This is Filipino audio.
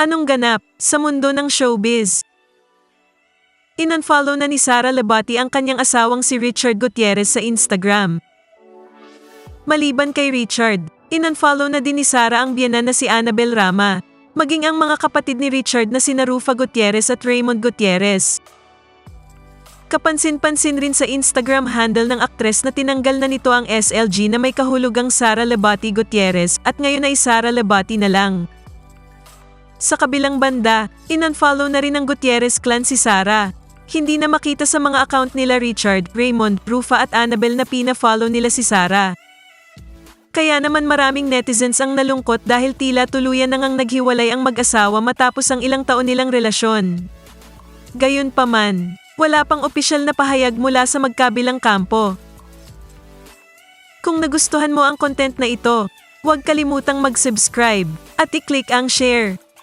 Anong ganap sa mundo ng showbiz? Inunfollow na ni Sara Labati ang kanyang asawang si Richard Gutierrez sa Instagram. Maliban kay Richard, inunfollow na din ni Sara ang biyanan na si Annabel Rama, maging ang mga kapatid ni Richard na sina Rufa Gutierrez at Raymond Gutierrez. Kapansin-pansin rin sa Instagram handle ng aktres na tinanggal na nito ang SLG na may kahulugang Sara Labati Gutierrez at ngayon ay Sara Labati na lang. Sa kabilang banda, inunfollow na rin ng Gutierrez clan si Sara. Hindi na makita sa mga account nila Richard, Raymond, Rufa at Annabel na pina-follow nila si Sara. Kaya naman maraming netizens ang nalungkot dahil tila tuluyan nang ang naghiwalay ang mag-asawa matapos ang ilang taon nilang relasyon. Gayunpaman, wala pang opisyal na pahayag mula sa magkabilang kampo. Kung nagustuhan mo ang content na ito, huwag kalimutang mag-subscribe at i-click ang share,